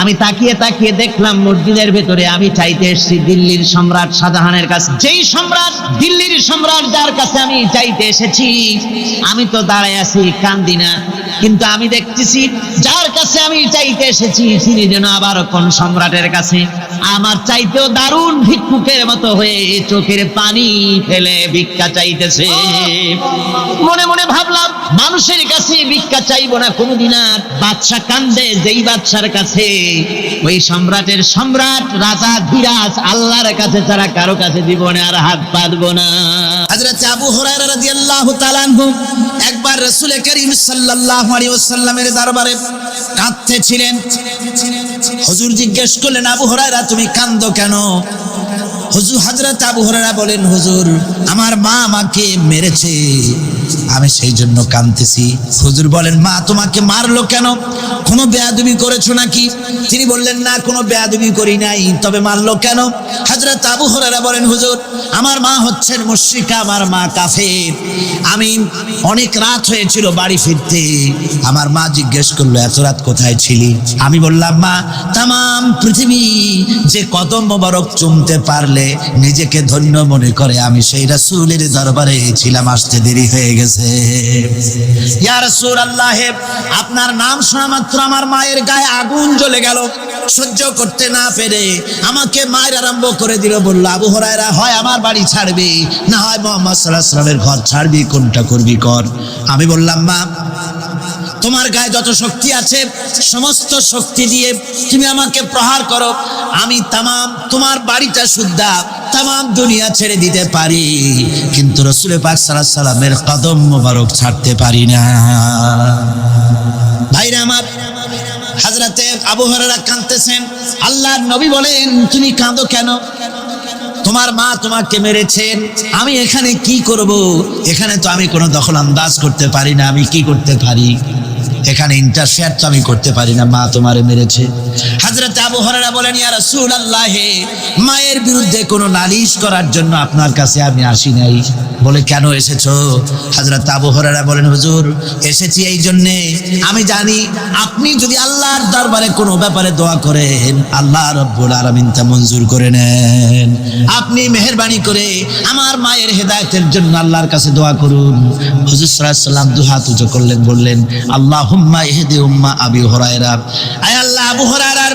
আমি তাকিয়ে তাকিয়ে দেখলাম মসজিদের ভেতরে আমি চাইতে এসেছি দিল্লির সম্রাট শাহজাহানের কাছে। যেই সম্রাট দিল্লির সম্রাট যার কাছে আমি চাইতে এসেছি আমি তো দাঁড়ায় আছি কান্দি না। কিন্তু আমি দেখতেছি যার কাছে আমি চাইতে এসেছি তিনি যেন আবার কোন সম্রাটের কাছে। আমার চাইতেও দারুণ ভিক্ষুকের মতো হয়ে চোখের পানি ফেলে ভিক্ষা চাইতেছে। মনে মনে ভাবলাম মানুষের কাছে ভিক্ষা চাইব না কোনোদিন আর বাদশা কান্দে, যেই বাদশার কাছে। ওই সম্রাটের সম্রাট, রাজা, ধীরাজ, আল্লাহর কাছে ছাড়া কারও কাছে দিব না আর হাত পাতবো না। হযরত আবু হুরায়রা রাদিয়াল্লাহু তাআলা আনহু একবার রাসূল করিম সাল্লাল্লাহু আলাইহি ওয়াসাল্লামের দরবারে কাঁদতেছিলেন। হুজুর জিজ্ঞেস করলেন, আবু হুরায়রা, তুমি কাঁদো কেন? হুজুর হযরত আবু হরেরা বলেন, হুজুর, আমার মা আমাকে মেরেছে। আমি সেই জন্য কাঁদতেছি। হুজুর বলেন, মা, তোমাকে মারলো কেন? কোনো বেয়াদবি করেছ নাকি? তিনি বললেন, না, কোনো বেয়াদবি করি নাই। তবে মারলো কেন? হযরত আবু হরেরা বলেন, হুজুর, আমার মা হচ্ছেন মুশরিকা, আমার মা কাফের। আমি অনেক রাত হয়েছিল বাড়ি ফিরতে। আমার মা জিজ্ঞেস করল, এত রাত কোথায় ছিলি? আমি বললাম, মা তাম পৃথিবী যে কদম মোবারক চুমতে পারলে নিজেকে ধন্য মনে করে। আমি সেই রাসূলের দরবারে ছিলাম, আসতে দেরি হয়ে গেছে। ইয়া রাসূল আপনার নাম শোনা মাত্র আমার মায়ের গায়ে আগুন জ্বলে গেল। সহ্য করতে না পেরে আমাকে মায়ের আরম্ভ করে দিল, বলল, আবু হরায়রা, হয় আমার বাড়ি ছাড়বি, না হয় মোহাম্মদ সাল্লাহ সাল্লামের ঘর ছাড়বি, কোনটা করবি কর? আমি বললাম, মা তোমার গায়ে যত শক্তি আছে, সমস্ত শক্তি দিয়ে তুমি আমাকে প্রহার করো। আমি তামাম তোমার বাড়িটা শুদ্ধা, তামাম দুনিয়া ছেড়ে দিতে পারি। কিন্তু রসুলের পাক সাল্লাহ সাল্লামের কদম মোবারক ছাড়তে পারি না। ভাইরা আমার, হাজরাতে আবু কাঁদতেছেন। আল্লাহর নবী বলেন, তুমি কাঁদো কেন? তোমার মা তোমাকে মেরেছেন। আমি এখানে কি করব? এখানে তো আমি কোনো দখল আন্দাজ করতে পারি না। আমি কি করতে পারি? এখানে ইন্টারফেয়ার তো আমি করতে পারি না মা তোমারে মেরেছে। হাজরত আবু হরারা বলেন, ইয়া রাসূলুল্লাহ, মায়ের বিরুদ্ধে কোনো নালিশ করার জন্য আপনার কাছে আমি আসি নাই। বলে, কেন এসেছ? হাজরত আবু হরারা বলেন, হুজুর, এসেছি এই জন্যে। আমি জানি আপনি যদি আল্লাহর দরবারে কোনো ব্যাপারে দোয়া করেন, আল্লাহ রব্বুল আলামিন তা মঞ্জুর করে নেন। আপনি মেহেরবানি করে আমার মায়ের হেদায়েতের জন্য আল্লাহর কাছে দোয়া করুন। হুজুর সাল্লাল্লাহু আলাইহি দু হাত উঁচু করলেন, বললেন, আল্লাহুম্মা ইহদি উম্মা আবি হুরায়রা। আয় আল্লাহ, আবু হুরায়রার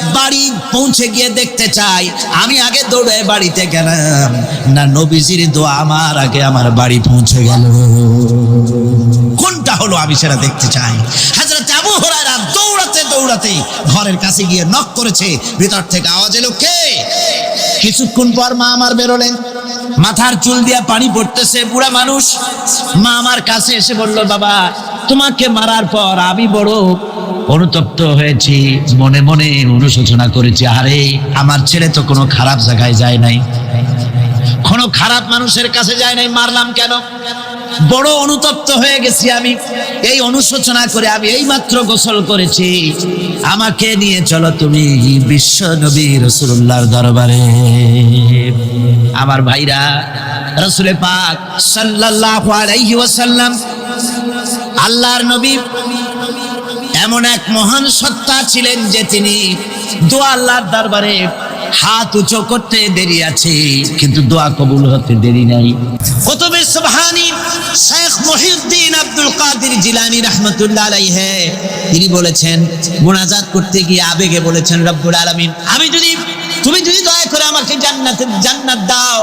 বাড়ি পৌঁছে গিয়ে দেখতে চাই। আমি আগে দৌড়ে বাড়িতে গেলাম। না, নবীজির দোয়া আমার আগে আমার বাড়ি পৌঁছে গেল। কোনটা হলো আমি সেটা দেখতে চাই। হাজরত আবু হরাইরা দৌড়াতে দৌড়াতে ঘরের কাছে গিয়ে নক করেছে। ভিতর থেকে আওয়াজ এলো, কে? কিছুক্ষণ পর মা আমার বেরোলেন। মাথার চুল দিয়া পানি পড়তেছে, বুড়া মানুষ। মা আমার কাছে এসে বলল, বাবা, তোমাকে মারার পর আমি বড় অনুতপ্ত হয়েছি। মনে মনে অনুশোচনা করেছি আরে আমার ছেলে তো কোনো খারাপ জায়গায় যায় নাই। কোনো খারাপ মানুষের কাছে যায় নাই, মারলাম কেন? বড় অনুতপ্ত হয়ে গেছি আমি। এই অনুশোচনা করে আমি এই মাত্র গোসল করেছি। আমাকে নিয়ে চলো তুমি বিশ্ব নবী রসুল্লাহর দরবারে। আমার ভাইরা, রসুলে পাক সাল্লাল্লাহু আলাইহি ওয়াসাল্লাম, আল্লাহর নবী এমন এক মহান সত্তা ছিলেন যে তিনি দোয়া আল্লাহর দরবারে হাত উঁচু করতে দেরি আছে, কিন্তু দোয়া কবুল হতে দেরি নাই। কুতুবে সুবহানি শেখ মহিউদ্দিন আব্দুল কাদের জিলানী রাহমাতুল্লাহ আলাইহি, তিনি বলেছেন, মুনাজাত করতে গিয়ে আবেগে বলেছেন, রব্বুল আলামিন, আমি যদি, তুমি যদি দয়া করে আমাকে জান্নাতে, জান্নাত দাও,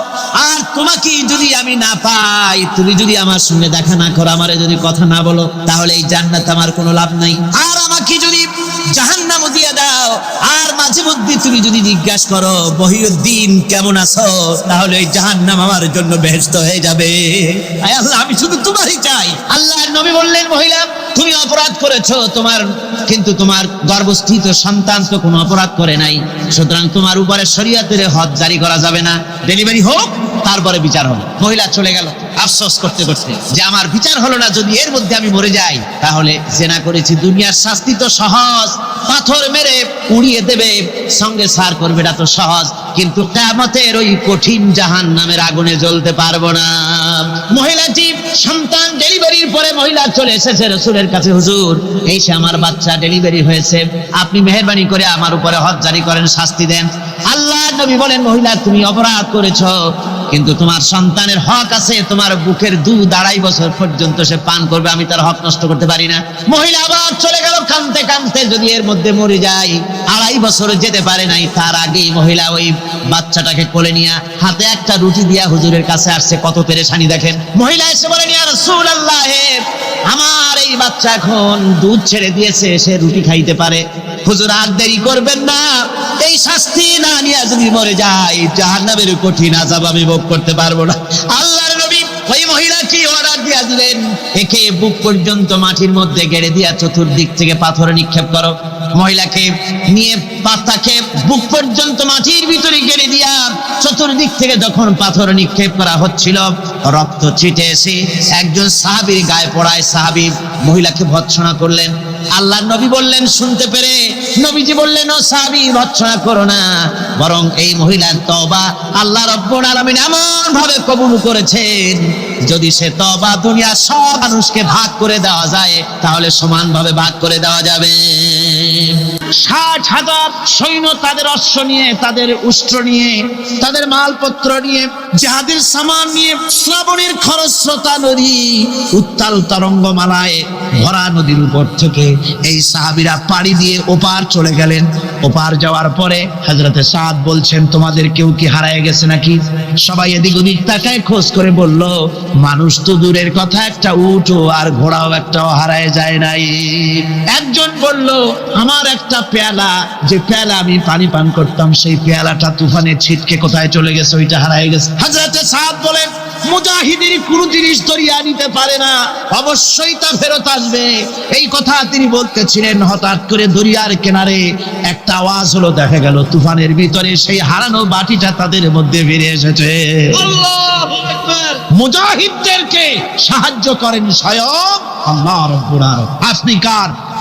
আর তোমাকে যদি আমি না পাই, তুমি যদি আমার সঙ্গে দেখা না করো, আমারে যদি কথা না বলো, তাহলে এই জান্নাত আমার কোনো লাভ নাই। আর আমাকে যদি দিয়ে দাও। আর মাঝে মধ্যে তুমি যদি জিজ্ঞাসা করো বহিউদ্দিন কেমন আছো? তাহলে এই জাহান্নাম আমার জন্য বেহেস্ত হয়ে যাবে। আয় আল্লাহ, আমি শুধু তোমারই চাই। আল্লাহর নবী বললেন, মহিলা, তুমি অপরাধ করেছ। তোমার, কিন্তু তোমার গর্ভস্থিত সন্তান তো কোনো অপরাধ করে নাই। সুতরাং তোমার উপরে শরীয়তের হদ জারি করা যাবে না। ডেলিভারি হোক, তারপরে বিচার হবে। মহিলা চলে গেল। আফসোস করতে করতে, যে আমার বিচার হলো না, যদি এর মধ্যে আমি মরে যাই, তাহলে জেনা করেছি দুনিয়ার শাস্তি তো সহজ। পাথর মেরে উড়িয়ে দেবে, সঙ্গে সার করবে এটা তো সহজ। কিন্তু কেমতের ওই কঠিন জাহান নামের আগুনে জ্বলতে পারব না। মহিলা মহিলাটি সন্তান ডেলিভারির পরে মহিলা চলে এসেছে রসুলের কাছে, হুজুর, এই সে আমার বাচ্চা ডেলিভারি হয়েছে। আপনি মেহরবানি করে আমার উপরে হজ জারি করেন, শাস্তি দেন। আল্লাহ নবী বলেন, মহিলা, তুমি অপরাধ করেছ। কিন্তু তোমার সন্তানের হক আছে, তোমার বুকের দু আড়াই বছর পর্যন্ত সে পান করবে, আমি তার হক নষ্ট করতে পারি না। মহিলা আবার চলে গেল কানতে কানতে যদি এর মধ্যে মরে যায়, আড়াই বছর যেতে পারে নাই, তার আগেই মহিলা ওই বাচ্চাটাকে কোলে নিয়ে হাতে একটা রুটি দিয়া হুজুরের কাছে আসছে। কত পেরেশানি দেখেন। মহিলা এসে বলেন, ইয়া রাসূলুল্লাহ আমার এই বাচ্চা এখন দুধ ছেড়ে দিয়েছে, সে রুটি খাইতে পারে। হুজুর, আর দেরি করবেন না। এই শাস্তি না নিয়ে যদি মরে যায়, জাহান্নামের কঠিন আজাব আমি ভোগ করতে পারব না। আল্লাহর নবী ওই মহিলা কি অর্ডার দিয়া দিলেন? একে বুক পর্যন্ত মাটির মধ্যে গেড়ে দিয়া চতুর্দিক থেকে পাথর নিক্ষেপ করো। মহিলাকে নিয়ে পাতাকে বুক পর্যন্ত মাটির ভিতরে গেড়ে দিয়া চতুর্দিক থেকে যখন পাথর নিক্ষেপ করা হচ্ছিল, রক্ত ছিটে এসে একজন সাহাবির গায়ে পড়ায়। সাহাবি মহিলাকে ভৎসনা করলেন। আল্লাহ নবী বললেন, শুনতে পেরে নবীজি বললেন, ও সাহাবি, ভৎসনা করো না। বরং এই মহিলার তবা আল্লাহ রব্বুল আলামিন এমন ভাবে কবুল করেছেন, যদি সে তবা দুনিয়া সব মানুষকে ভাগ করে দেওয়া যায়, তাহলে সমানভাবে ভাগ করে দেওয়া যাবে। ষাট হাজার সৈন্য তাদের অশ্ব নিয়ে, তাদের উষ্ট্র নিয়ে, তাদের মালপত্র নিয়ে জাহাদের সামান নিয়ে শ্রাবণের খরস্রোতা নদী, উত্তাল তরঙ্গমালায় ভরা নদীর উপর থেকে এই সাহাবিরা পাড়ি দিয়ে ওপার চলে গেলেন। ওপার যাওয়ার পরে হজরতে সাদ বলছেন, তোমাদের কেউ কি হারায় গেছে নাকি? সবাই এদিক ওদিক তাকায়, খোঁজ করে বলল, মানুষ তো দূরের কথা, একটা উঠো আর ঘোড়াও একটাও হারায় যায় নাই। একজন বলল, আমার একটা পেয়ালা যে পেয়ালা আমি পানি পান করতাম সেই পেয়ালাটা তুফানে ছিটকে কোথায় চলে গেছে ওইটা হারায় গেছে। হাজরাতে সাদ বলেন মুজাহিদের কোন জিনিস দরিয়া নিতে পারে না অবশ্যই তা ফেরত আসবে। এই কথা তিনি বলতেছিলেন হঠাৎ করে দরিয়ার কিনারে একটা আওয়াজ হলো দেখা গেল তুফানের ভিতরে সেই হারানো বাটিটা তাদের মধ্যে ফিরে এসেছে। মুজাহিদদেরকে সাহায্য করেন স্বয়ং আল্লাহ রব্বুল আলামিন। আপনি কার?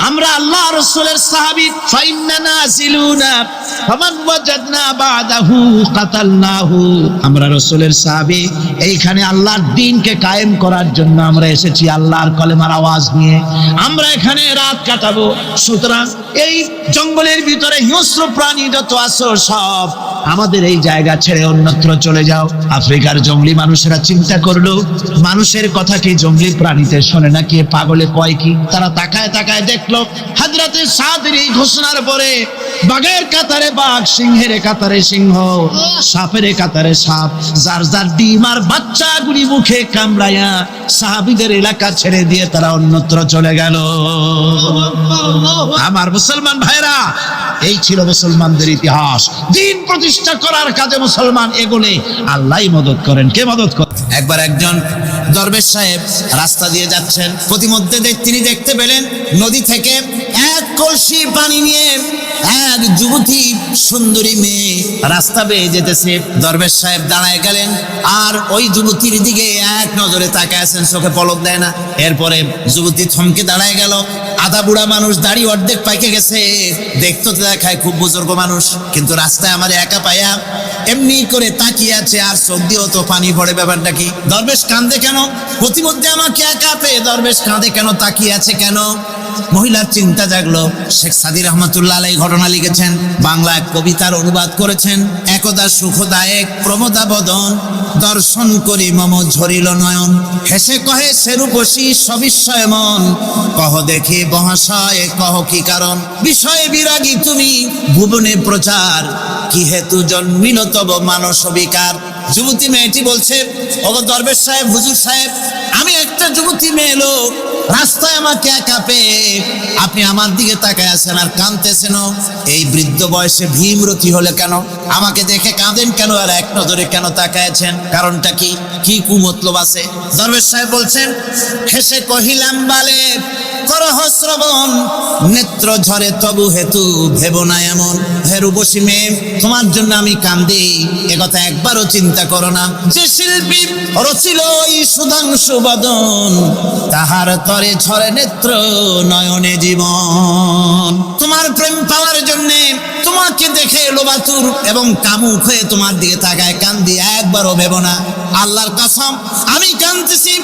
আমরা আল্লাহ রাসূলের সাহাবী আমরা এইখানে আল্লাহর দ্বীনকে কায়েম করার জন্য আমরা এসেছি আল্লাহর কলেমার আওয়াজ নিয়ে। আমরা এখানে রাত কাটাবো। সুতরাং এই জঙ্গলের ভিতরে হিংস্র প্রাণী যত আসো সব আমাদের এই জায়গা ছেড়ে অন্যত্র চলে যাও। আফ্রিকার জঙ্গলি মানুষেরা চিন্তা করল, মানুষের কথা কি জঙ্গলি প্রাণীতে শোনে না কি পাগলে কয় কি? তারা তাকায় তাকায় দেখল, হাজরাতে সাদের এই ঘোষণার পরে বাঘের কাতারে বাঘ, সিংহের কাতারে সিংহ, সাপের কাতারে সাপ। যার যার ডিম আর বাচ্চাগুলি মুখে কামড়াইয়া সাহাবিদের এলাকা ছেড়ে দিয়ে তারা অন্যত্র চলে গেল। আমার মুসলমান ভাইরা এই ছিল মুসলমানদের ইতিহাস। দিন প্রতিষ্ঠা করার কাজে মুসলমান এগোলে আল্লাহই মদত করেন। কে মদত করেন একবার একজন দরবেশ সাহেব রাস্তা দিয়ে যাচ্ছেন। প্রতিমধ্যে তিনি দেখতে পেলেন নদী থেকে এক কলসি পানি নিয়ে এক যুবতী সুন্দরী মেয়ে রাস্তা বেয়ে যেতেছে। দরবেশ সাহেব দাঁড়ায় গেলেন। আর ওই যুবতীর দিকে এক নজরে তাকায় আছেন, চোখে পলক দেয় না। এরপরে যুবতী থমকে দাঁড়ায় গেল। আধা বুড়া মানুষ দাড়ি অর্ধেক পাইকে গেছে। দেখতে দেখায় খুব বুজুর্গ মানুষ, কিন্তু রাস্তায় আমার একা পাইয়া এমনি করে তাকিয়ে আছে আর চোখ দিয়েও তো পানি পড়ে ব্যাপারটা কি? দরবেশ কান্দে কেন? প্রতিমধ্যে আমাকে একা পেয়ে দরবেশ কাঁদে কেন? তাকিয়ে আছে কেন? মহিলার চিন্তা জাগলো। শেখ সাদির রহমতুল্লাহ আলাই ঘটনা লিখেছেন, বাংলা এক কবিতার অনুবাদ করেছেন, একদা সুখদায়ক প্রমোদা বদন, দর্শন করি মম ঝরিল নয়ন। হেসে কহে সেরূপসী সবিস্ময় মন, কহ দেখে মহাশয়, কহ কি কারণ? বিষয়ে বিরাগী তুমি, ভুবনে প্রচার কি হেতু জন্মিল তব মানস বিকার যুবতী মেয়েটি বলছে, ওগো দরবেশ সাহেব, হুজুর সাহেব, আমি একটা যুবতী মেয়ে লোক, রাস্তায় আমাকে একা পেয়ে আপনি আমার দিকে তাকায় আছেন আর কাঁদতেছেন এই বৃদ্ধ বয়সে ভীমরতি হলে কেন? আমাকে দেখে কাঁদেন কেন আর এক নজরে কেন তাকায়াছেন? কারণটা কি? কি কুমতলব আছে? দরবেশ সাহেব বলছেন, হেসে কহিলাম বালে করহ শ্রবণ নেত্র ঝরে তবু হেতু ভেব না এমন। হেরু বসি মেয়ে, তোমার জন্য আমি কান্দি একথা একবারও চিন্তা করো না। যে শিল্পী রচিল ওই সুধাংশু বদন, তাহার তরে ঝরে নেত্র নয়নে জীবন। তোমার প্রেম পাওয়ার জন্যে তোমাকে দেখে লোবাতুর এবং কামুক হয়ে তোমার দিকে তাকায়, কান্দি, একবারও ভেব না। আল্লাহর কাসম, আমি কান্দতেছি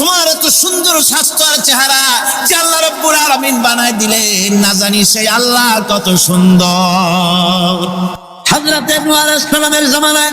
তোমার এত সুন্দর স্বাস্থ্য আর চেহারা যে আল্লাহ রব্বুল আলামিন বানায় দিলেন। না জানি সেই আল্লাহ কত সুন্দর। হাজরাতে সালামের জামানায়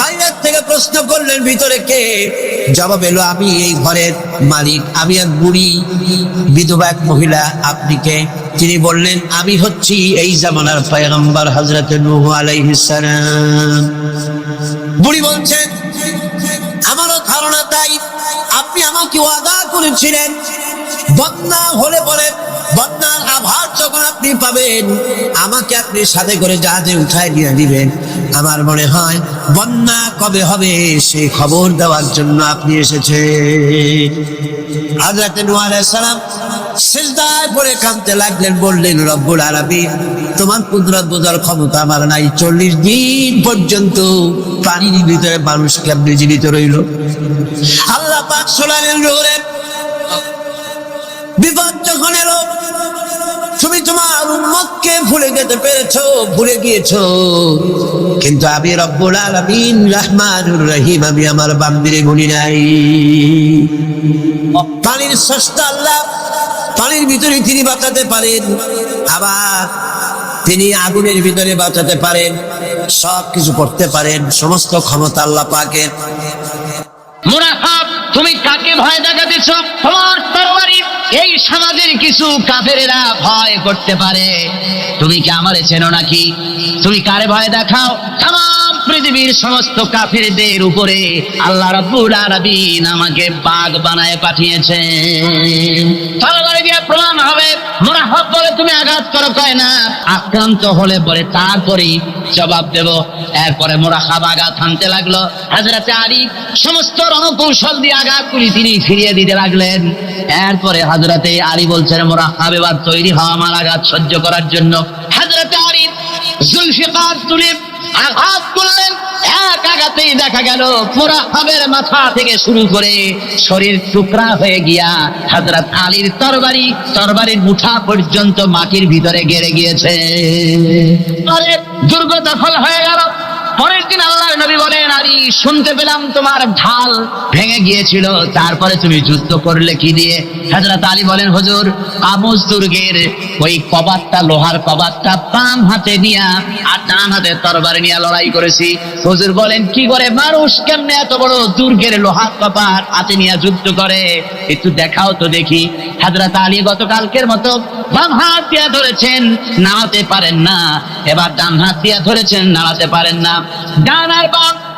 বাইরের থেকে প্রশ্ন করলেন, ভিতরে কে? জবাব এলো, আমি এই ঘরের মালিক, আমি এক বুড়ি, বিধবা এক মহিলা, আপনি কে? তিনি বললেন, আমি হচ্ছি এই জামানার পয়গম্বর হজরত নূহ আলাইহিস সালাম। বুড়ি বলছেন আমারও ধারণা তাই, আপনি আমাকে ওয়াদা করেছিলেন, বন্যা হলে পরে বন্যার যখন আপনি পাবেন। আমাকে আপনি সাথে করে জাহাজে উঠায় নিয়ে দিবেন আমার মনে হয় বন্যা কবে হবে সেই খবর দেওয়ার জন্য আপনি এসেছেন। হাজরাতে সালাম সিজদায় পড়ে কাঁদতে লাগলেন, বললেন, রব্বুল আলামিন, তোমার কুদরত বোঝার ক্ষমতা আমার নাই। চল্লিশ দিন পর্যন্ত পানির ভিতরে মানুষ কেমনি জীবিত রইল? আল্লাহ পাক শোনালেন রোরে বিপদ যখন এলো তোমার উম্মতকে ভুলে যেতে পেরেছ, ভুলে গিয়েছো। কিন্তু আমি রব্বুল আলামিন রহমানুর রহিম, আমি আমার বান্দিরে ভুলি নাই। পানির স্রষ্টা আল্লাহ পানির ভিতরে তিনি বাঁচাতে পারেন, আবার তিনি আগুনের ভিতরে বাঁচাতে পারেন, সব কিছু করতে পারেন, সমস্ত ক্ষমতা আল্লাহ পাকের। মুনাফাব তুমি কাকে ভয় দেখাতেছ? তোমার তরবারি এই সমাজের কিছু কাফেরেরা ভয় করতে পারে। তুমি কি আমারে চেনো নাকি? তুমি কারে ভয় দেখাও? তাম পৃথিবীর সমস্ত কাফেরদের উপরে আল্লাহ রাব্বুল আলামিন আমাকে বাঘ বানায় পাঠিয়েছেন। তরবারি দিয়ে প্রমাণ হবে। মুনাফাব বলে তুমি আঘাত করো, কয় না? আক্রান্ত হলে পরে তারপরে জবাব দেব। এরপরে মোরাখাব আঘাত হানতে লাগল। হাজরাতে আলী সমস্ত রণকৌশল দিয়ে আঘাতগুলি তিনি ফিরিয়ে দিতে লাগলেন। এরপরে হাজরাতে আলী বলছেন মোরাখাব এবার তৈরি হওয়া আমার আঘাত সহ্য করার জন্য হাজরাতে আলী জুলফিকার তুলে আঘাত করলেন। এক আঘাতেই দেখা গেল মাথা থেকে শুরু করে শরীর টুকরা হয়ে গিয়া হাজরাত আলীর তরবারি, তরবারির মুঠা পর্যন্ত মাটির ভিতরে গেড়ে গিয়েছে। দুর্গ দখল হয়ে গেল। পরের দিন আল্লাহর নবী বলেন আলী শুনতে পেলাম তোমার ঢাল ভেঙে গিয়েছিল। তারপরে তুমি যুদ্ধ করলে কি দিয়ে? হাজরত আলী বলেন, হুজুর আমুজ দুর্গের ওই কবাতটা, লোহার কবাতটা বাম হাতে নিয়া আর ডান হাতে তরবারি নিয়ে লড়াই করেছি। হুজুর বলেন, কি করে? মানুষ কেমনে এত বড় দুর্গের লোহার কপাট হাতে নিয়ে যুদ্ধ করে? একটু দেখাও তো দেখি। হাজরত আলী গতকালকের মতো বাম হাত দিয়া ধরেছেন, নাড়াতে পারেন না। এবার ডান হাত দিয়া ধরেছেন, নাড়াতে পারেন না। ডান আর বাম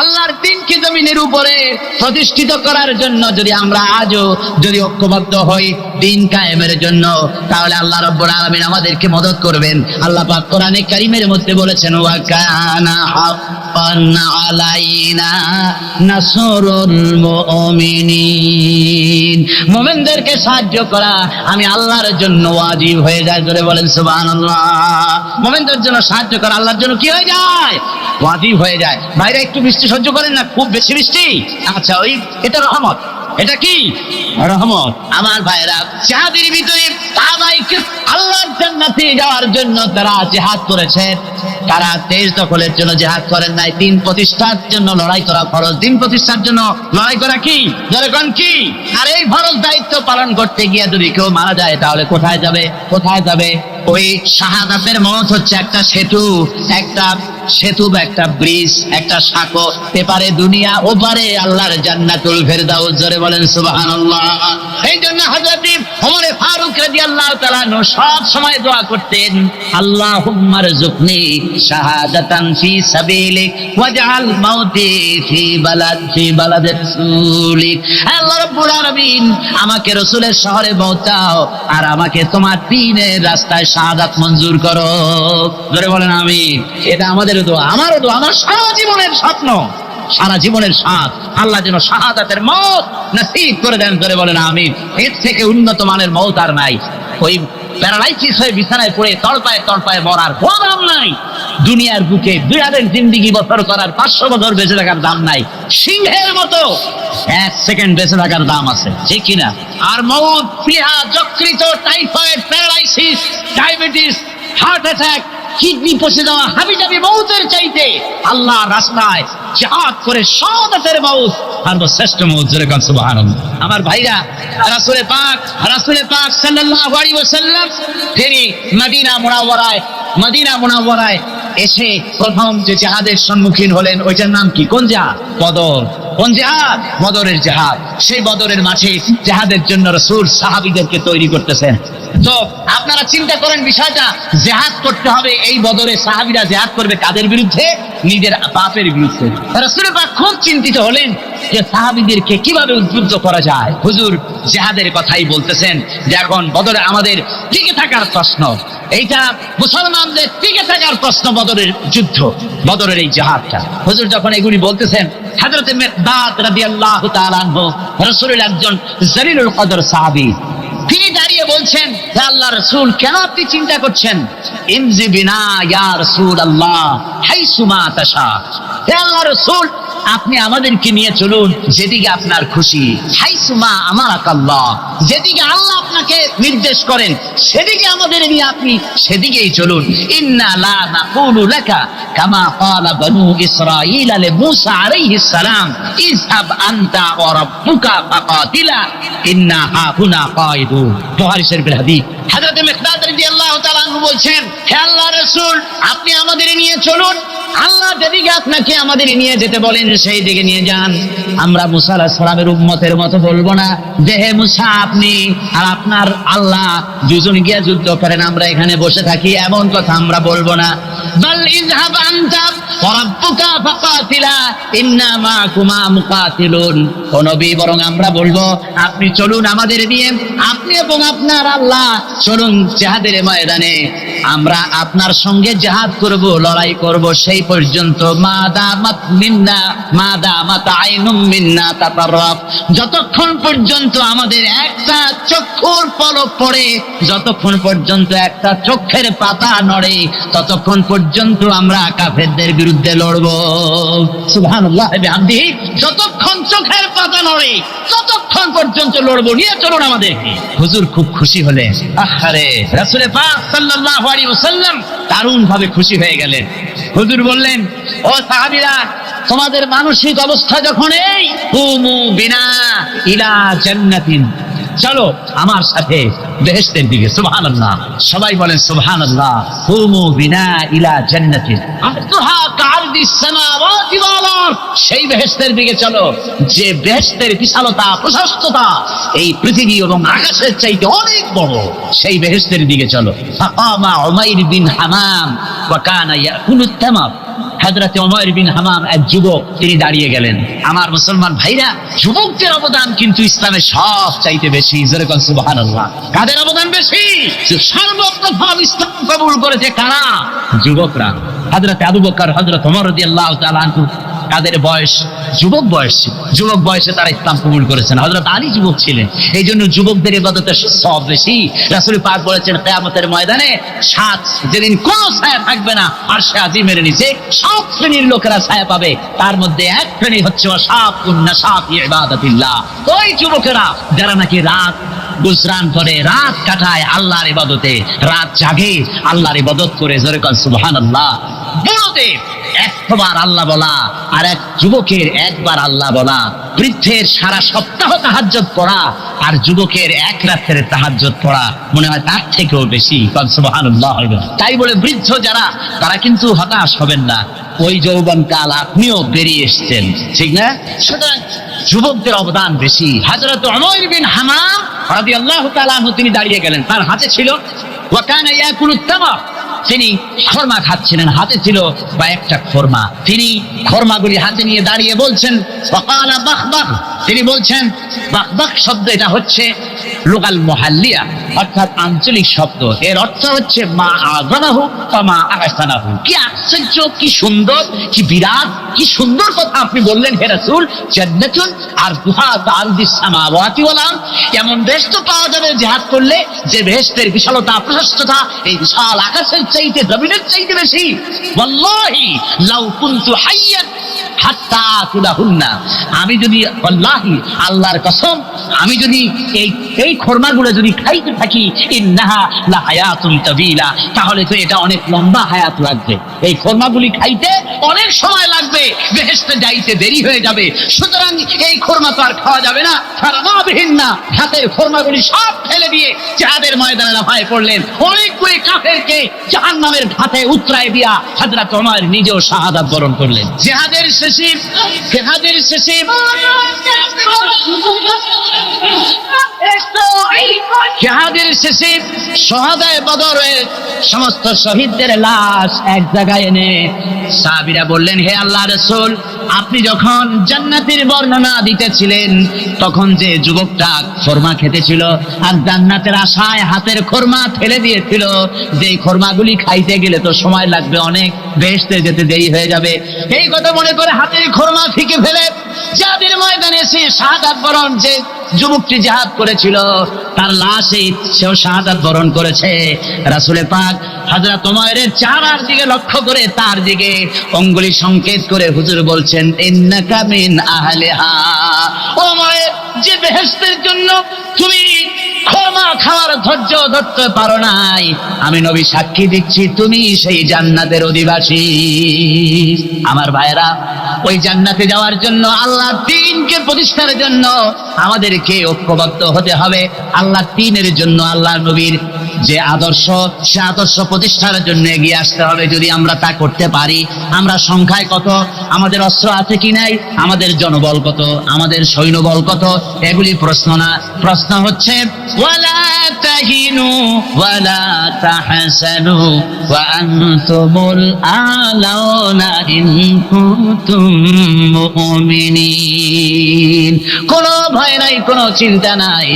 আল্লাহর দিনকে জমিনের উপরে প্রতিষ্ঠিত করার জন্য যদি আমরা আজও যদি ঐক্যবদ্ধ হই, দিন কায়েমের জন্য, তাহলে আল্লাহ রব্বুল আলামিন আমাদেরকে মদত করবেন। আল্লাহ পাক কোরআনে কারীমের মধ্যে বলেছেন, ওয়া কানা হাক্কান আলাইনা নাসরুল মুমিনিন। মুমিনদেরকে সাহায্য করা আমি আল্লাহর জন্য ওয়াজিব হয়ে যায় ধরে বলেন, সুবহানাল্লাহ। মুমিনদের জন্য সাহায্য করা আল্লাহর জন্য কি হয়ে যায়? ওয়াজিব হয়ে যায়। বাইরে একটু বৃষ্টি সহ্য করেন না, খুব বেশি বৃষ্টি? আচ্ছা ওই, এটা রহমত। এটা কি? রহমত। আমার ভাইরা জাহাদের ভিতরে আল্লাহর জান্নাতে যাওয়ার জন্য তারা জিহাদ করেছেন তারা দেশ দখলের জন্য জেহাদ করেন নাই দিন প্রতিষ্ঠার জন্য লড়াই করা ফরজ। দিন প্রতিষ্ঠার জন্য লড়াই করা কি? জনগণ কি? আর এই ফরজ দায়িত্ব পালন করতে গিয়ে যদি কেউ মারা যায়, তাহলে কোথায় যাবে? কোথায় যাবে? ওই শাহাদাতের মত হচ্ছে একটা সেতু একটা সেতু বা একটা ব্রিজ, একটা সাঁকো। এপারে দুনিয়া, ওপারে আল্লাহর জান্নাতুল ফেরদাউস। জোরে বলেন, সুবহানাল্লাহ। এই জন্য হযরত ওমর ফারুক রাদিয়াল্লাহু তাআলা সব সময় দোয়া করতেন, আল্লাহুম্মা রযুকনি শাহাদাতান ফি সাবিলিক ওয়াজআল মাউতি ফি বালাদ ফি বালাদ রাসূলিক আল্লাহ রাব্বুল আলামিন, আমাকে রাসূলের শহরে পৌঁছাও আর আমাকে তোমার দ্বীনের রাস্তায় শাহাদাত মঞ্জুর করো। ধরে বলেন আমি এটা আমাদের দোয়া, আমারও দোয়া, আমার সারা জীবনের স্বপ্ন, সারা জীবনের স্বাদ। আল্লাহ যেন শাহাদাতের মত নসিব করে দেন করে বলেন আমি এর থেকে উন্নত মানের মত আর নাই। ওই প্যারালাইসিস হয়ে বিছানায় পড়ে তড়পায় তড়পায় মরার কোনো দাম নাই। দুনিয়ার বুকে বিড়ালের জিন্দিগি বছর করার পাঁচশো বছর বেঁচে থাকার দাম নাই। সিংহের মতো এক সেকেন্ড বেঁচে থাকার দাম আছে, ঠিক কিনা? আর মৌত প্লিহা যকৃত typhoid paralysis, diabetes, heart attack, kidney পচে যাওয়া হাবিজাবি মৌতের চাইতে আল্লাহ রাস্তায় জাহাদ করে সদাতের মৌত, সর্বশ্রেষ্ঠ মৌত যেরকম সুবহানাল্লাহ। আমার ভাইরা রাসূলে পাক রাসূলে পাক সাল্লাল্লাহু আলাইহি ওয়াসাল্লাম, তিনি মদিনা মুনাওয়ারায় মদিনা মুনাওয়ারায় এসে প্রথম যে জাহাদের সম্মুখীন হলেন, ওইটার নাম কি? কোন জাহাজ? বদর। কোন জাহাজ? বদরের জাহাজ। সেই বদরের মাঠে জাহাদের জন্য রসুর সাহাবিদেরকে তৈরি করতেছেন। তো আপনারা চিন্তা করেন বিষয়টা জেহাদ করতে হবে, এই বদরে সাহাবিরা জেহাদ করবে কাদের বিরুদ্ধে? নিজের বাপের বিরুদ্ধে। রসুল পাক খুব চিন্তিত হলেন যে সাহাবিদেরকে কীভাবে উদ্বুদ্ধ করা যায়? হুজুর জেহাদের কথাই বলতেছেন যে এখন বদরে আমাদের টিকে থাকার প্রশ্ন। এইটা মুসলমানদের টিকে থাকার প্রশ্ন বদরের যুদ্ধ, বদরের এই জাহাজটা হুজুর যখন এগুলি বলতেছেন হাজরতে রাদিয়াল্লাহু তাআলা আনহু, রাসূলের একজন জলিলুল কদর সাহাবী, তিনি দাঁড়িয়ে বলছেন আল্লাহ রসুল, কেন আপনি চিন্তা করছেন? ইমজি বিনা ইয়া রসুল আল্লাহ হে আল্লাহ রসুল আপনি আমাদেরকে নিয়ে চলুন, যেদিকে আপনার খুশি। আমার আল্লাহ যেদিকে আল্লাহ আপনাকে নির্দেশ করেন, সেদিকে আমাদের নিয়ে আপনি সেদিকেই চলুন। ইন্না লা নাকুলু লাকা কামা ক্বালা বনু ইসরাঈল লি মূসা আলাইহিস সালাম। ইযহাব আনতা ওয়া রাব্বুকা ফাকাতিলা। ইন্না হাহুনা বুখারী শরীফের হাদিস। হযরত মিকদাদ রাদিয়াল্লাহু তাআলা বলছেন, হে রাসূল, আপনি আমাদের নিয়ে চলুন। আল্লাহ যেদিকে আপনাকে আমাদের নিয়ে যেতে বলেন সেই দিকে নিয়ে যান। আমরা মুসা আলাহ সালামের উম্মতের মতো বলব না, যে হে মুসা আপনি আর আপনার আল্লাহ দুজন গিয়া যুদ্ধ করেন, আমরা এখানে বসে থাকি, এমন কথা আমরা বলব না। আপনি চলুন আমাদের নিয়ে, আপনি এবং আপনার আল্লাহ চলুন জিহাদের ময়দানে। আমরা আপনার সঙ্গে জিহাদ করব, লড়াই করব, সেই পর্যন্ত। মা দামাত মিন্না। যতক্ষণ পর্যন্ত আমাদের একটা চক্ষুর পলক পড়ে, যতক্ষণ পর্যন্ত একটা চোখের পাতা নড়ে, ততক্ষণ পর্যন্ত আমরা কাফেরদের বিরুদ্ধে লড়ব। যতক্ষণ চোখের পাতা নড়ে, ততক্ষণ পর্যন্ত লড়বো। নিয়ে চলুন আমাদেরকে। হুজুর খুব খুশি হলেন। আহারে, রাসূলে পাক সাল্লাল্লাহু আলাইহি ওয়াসাল্লাম দারুণ ভাবে খুশি হয়ে গেলেন। হুজুর বললেন, ও সাহাবীরা তোমাদের মানসিক অবস্থা যখন এই, কুমু বিনা ইলা জান্নাতিন। চলো আমার সাথে বেহেশতের দিকে, সুবহানাল্লাহ। সবাই বলেন সুবহানাল্লাহ, কুমু বিনা ইলা জান্নাতিন। সেই বেহেশতের দিকে চলো, যে বেহেশতের বিশালতা, প্রশস্ততা এই পৃথিবী এবং আকাশের চাইতে অনেক বড়, সেই বেহেশতের দিকে চলো। ফাকামা উমাইর বিন হামাম, ওয়া কানা ইয়াকুলুত তামাম। হাজরাতে অমর বিন হামাম এক যুবক তিনি দাঁড়িয়ে গেলেন। আমার মুসলমান ভাইরা, যুবকদের অবদান কিন্তু ইসলামের সব চাইতে বেশি যেরকম সুবাহান কাদের অবদান বেশি? সর্বপ্রথম ইসলাম কবুল করেছে কারা? যুবকরা। হাজরাতে আবু বকর হজরত অমর তাআলা আনহু। তাদের বয়স যুবক বয়স। যুবক বয়সে তারা ইসলাম কবুল করেছেন। হজরত আলী যুবক ছিলেন। এই জন্য যুবকদের ইবাদতে সব বেশি। রাসূল পাক বলেছেন, কিয়ামতের ময়দানে সাত যেদিন কোন ছায়া থাকবে না, আর সে আজিমের নিচে সব শ্রেণির লোকেরা ছায়া পাবে। তার মধ্যে এক শ্রেণি হচ্ছে সাপুন নাসাফ ইবাদাতিল্লাহ। ওই যুবকেরা যারা নাকি রাত গুজরান করে, রাত কাটায় আল্লাহর ইবাদতে রাত জাগে, আল্লাহর ইবাদত করে, জোরে কন সুবহানাল্লাহ। বড়দের একবার আল্লাহ বলা আর এক যুবকের একবার আল্লাহ বলা। বৃদ্ধের সারা সপ্তাহ তাহাজ্জত পড়া আর যুবকের এক রাতের তাহাজ্জত পড়া মনে হয় তার থেকেও বেশি। তাই বলে বৃদ্ধ যারা, তারা কিন্তু হতাশ হবেন না। ওই যৌবন কাল আপনিও বেরিয়ে এসছেন। ঠিক না? সুতরাং যুবকদের অবদান বেশি। হাজরত অমর বিন হামাম তিনি দাঁড়িয়ে গেলেন। তার হাতে ছিল, ওয়া কানা ইয়াকুলুত তামার। তিনি খরমা খাচ্ছিলেন। হাতে ছিল কয়েকটা খরমা। তিনি খরমাগুলি হাতে নিয়ে দাঁড়িয়ে বলছেন সকালা বাহ বাহ তিনি বলছেন বাহ বাহ শব্দ এটা হচ্ছে লোকাল মহাল্লিয়া, অর্থাৎ আঞ্চলিক শব্দ। এর অর্থ হচ্ছে, মা আগানাহু বা মা আগাসানাহু কি আশ্চর্য, কি সুন্দর, কি বিরাট, কি সুন্দর কথা আপনি বললেন, হে রাসূল। জান্নাতুন আর দুহা আরদিস সামাওয়াতি ওয়াল আরদ। এমন তো পাওয়া যাবে জিহাদ করলে? যে বেহেশতের বিশালতা, প্রশস্ততা, এই বিশাল আকাশের চাইতে জমিনের চাইতে বেশি। ওয়াল্লাহি লাউ কুনতু হাইয়ান হাত্তা আমি যদি আল্লাহি, আল্লাহর কসম, আমি যদি এই এই খরমাগুলো যদি খাইতে থাকি, ইন্নাহা লা হায়াতুন তাবিলা। তাহলে তো এটা অনেক লম্বা হায়াত লাগবে। এই খরমাগুলি খাইতে অনেক সময় লাগবে, বেহেশতে যাইতে দেরি হয়ে যাবে। সুতরাং এই খরমা তো আর খাওয়া যাবে না। ফারামাবিহীন না। হাতের খরমাগুলি সব ফেলে দিয়ে জাহাদের ময়দানে লাফায় পড়লেন। অনেকগুলি কাফেরকে জাহান্নামের ঘাতে উতরায় দিয়া হযরত ওমর নিজেও শাহাদাত বরণ করলেন। জেহাদের শেষে জেহাদের শেষে জাহাদের শেষে সহাদায় বদরের সমস্ত শহীদদের লাশ এক জায়গায় এনে সাহাবীরা বললেন হে আল্লাহ রাসূল আপনি যখন জান্নাতের বর্ণনা দিতেছিলেন, তখন যে যুবকটা খোরমা খেতেছিল আর জান্নাতের আশায় হাতের খরমা ফেলে দিয়েছিল যে খরমাগুলি খাইতে গেলে তো সময় লাগবে অনেক বেহেস্তে যেতে দেরি হয়ে যাবে। এই কথা মনে করে হাতের খোরমা ফিকে ফেলে, যাদের ময়দানে সে শাহাদাত বরণ যে যুবকটি জাহাদ করেছিল। তার লাশে সেও শাহাদাত বরণ করেছে। রাসুলে পাক হাজরা তোমার চারার দিকে লক্ষ্য করে তার দিকে অঙ্গুলি সংকেত করে হুজুর বলছেন, ইন্নাকা মিন আহলিহা। ও মায়ের যে বেহেস্তের জন্য তুমি খাওয়ার ধৈর্য ধরতে পারো নাই। আমি নবী সাক্ষী দিচ্ছি, তুমি সেই জান্নাতের অধিবাসী। আমার ভাইরা ওই জান্নাতে যাওয়ার জন্য আল্লাহ তিনকে প্রতিষ্ঠার জন্য আমাদেরকে ঐক্যবদ্ধ হতে হবে। আল্লাহ তিনের জন্য আল্লাহ নবীর যে আদর্শ, সে আদর্শ প্রতিষ্ঠার জন্য এগিয়ে আসতে হবে। যদি আমরা তা করতে পারি, আমরা সংখ্যায় কত, আমাদের অস্ত্র আছে কি নাই, আমাদের জনবল কত, আমাদের সৈন্যবল কত, এগুলি প্রশ্ন না। প্রশ্ন হচ্ছে কোনো ভয় নাই, কোনো চিন্তা নাই।